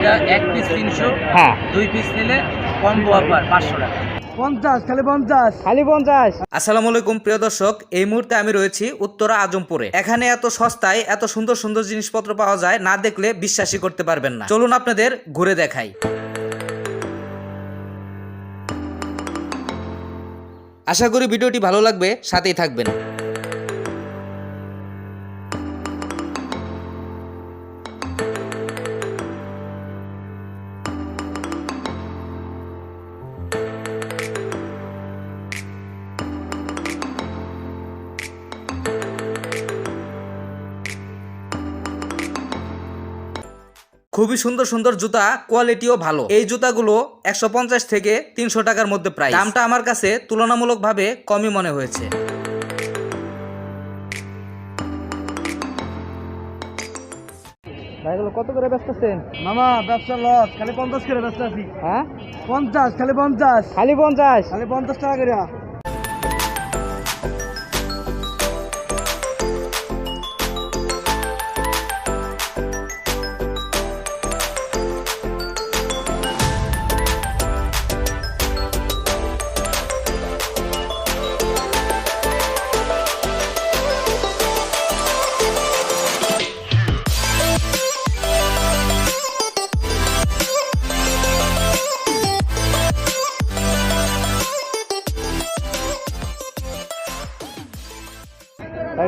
এটা এক পিস তিনশো হ্যাঁ। দুই পিস নিলে কম্বো অফার পাঁচশো টাকা। পঞ্চাশ খালি পঞ্চাশ। খালি পঞ্চাশ। আসসালামু আলাইকুম প্রিয় দর্শক। এই মুহূর্তে আমি রয়েছি উত্তরা আজমপুরে। এখানে এত সস্তায় এত সুন্দর সুন্দর জিনিসপত্র পাওয়া যায় না দেখলে বিশ্বাসই করতে পারবেন না। চলুন আপনাদের ঘুরে দেখাই। আশা করি ভিডিওটি ভালো লাগবে সাথেই থাকবেন। খুবই সুন্দর সুন্দর জুতা কোয়ালিটিও ভালো। এই জুতাগুলো একশো পঞ্চাশ থেকে তিনশো টাকার মধ্যে প্রায় দামটা আমার কাছে তুলনামূলকভাবে কমই মনে হয়েছে। ভাইগুলো কত করে বেচতেছেন? মামা ব্যবসা লস খালি পঞ্চাশ করে ব্যবসা আছি। হ্যাঁ? পঞ্চাশ খালি পঞ্চাশ। খালি পঞ্চাশ? খালি পঞ্চাশ টাকা করে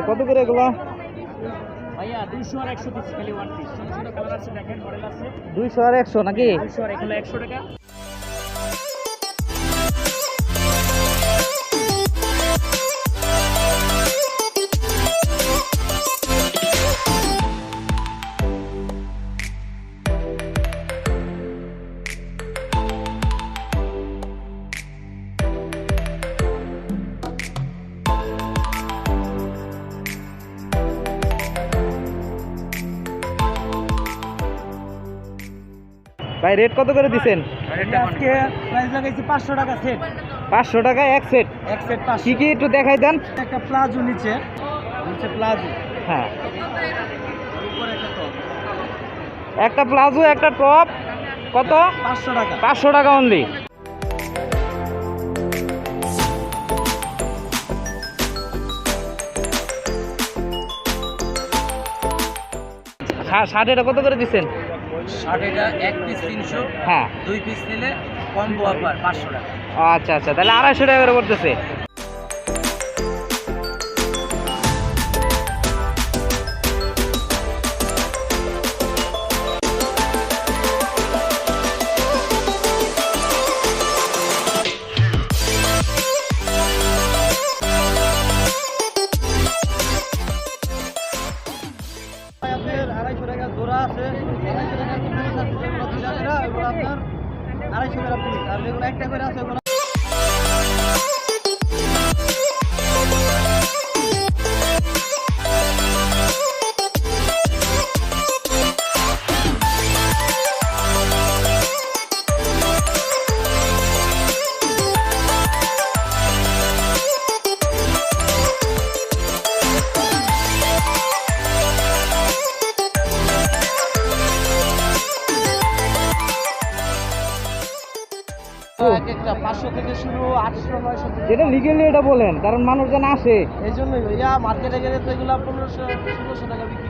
কত করে এগুলো? ভাইয়া দুইশো আর একশো পিস ভাই রেট কত করে দিছেন? আজকে প্রাইস লাগাইছি পাঁচশো টাকা সেট পাঁচশো টাকা এক সেট এক সেট কি কি একটু দেখাই দেন। একটা প্লাজো নিচে নিচে প্লাজো। হ্যাঁ। উপরে একটা top। একটা প্লাজো একটা টপ কত? পাঁচশো টাকা। পাঁচশো টাকা অনলি শার্ট এটা কত করে দিচ্ছেন এক পিস তিনশো হ্যাঁ। দুই পিস নিলে কম্বো অফার পাঁচশো টাকা। আচ্ছা আচ্ছা তাহলে আড়াইশো টাকা করে পড়তেছে। আপনার আড়াইশো টাকা পুলিশ আর যেগুলো একটা করে আছে পাঁচশো থেকে শুরু আটশো নয়শো যেটা লিগেলি এটা বলেন কারণ মানুষজন আসে। এই জন্যই ভাইয়া মার্কেটে গেলে তো এগুলো পনেরোশো ষোলোশো টাকা বিক্রি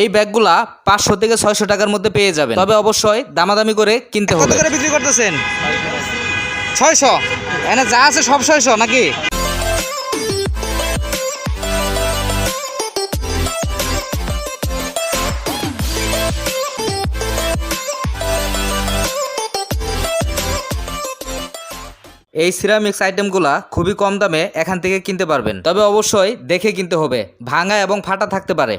এই ব্যাগগুলা পাঁচশো থেকে ছয়শো টাকার মধ্যে পেয়ে যাবেন। তবে অবশ্যই দামাদামি করে কিনতে হবে। কত করে বিক্রি করতেছেন? ছয়শো? এনে যা আছে সব ছয়শো নাকি? এই সিরামিক্স আইটেমগুলা খুবই কম দামে এখান থেকে কিনতে পারবেন। তবে অবশ্যই দেখে কিনতে হবে। ভাঙা এবং ফাটা থাকতে পারে।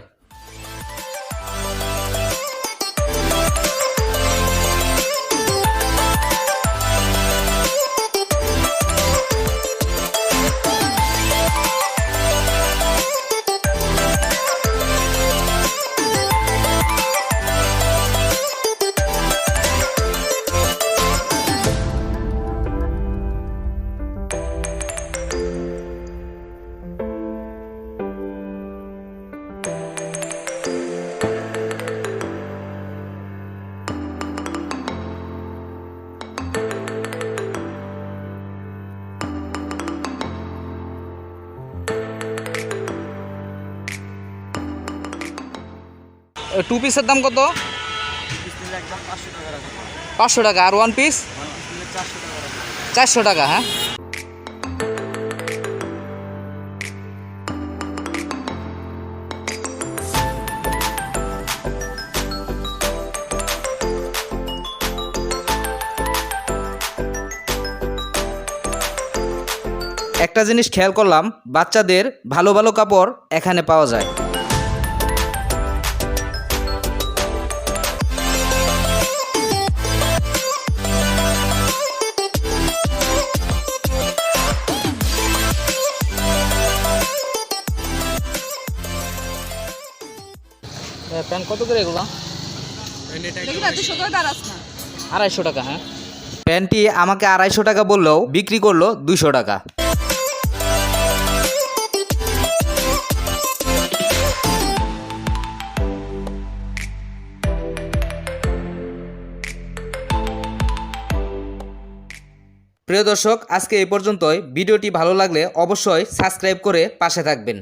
টু পিসের দাম কত? পাঁচশো টাকা। আর ওয়ান পিস চারশো টাকা হ্যাঁ? একটা জিনিস খেয়াল করলাম, বাচ্চাদের ভালো ভালো কাপড় এখানে পাওয়া যায়। প্যান্ট কত করে এগুলো? আড়াইশো টাকা হ্যাঁ? প্যান্টটি আমাকে আড়াইশো টাকা বললেও বিক্রি করল দুইশো টাকা। প্রিয় দর্শক আজকে এই পর্যন্তই। ভিডিওটি ভালো লাগলে অবশ্যই সাবস্ক্রাইব করে পাশে থাকবেন।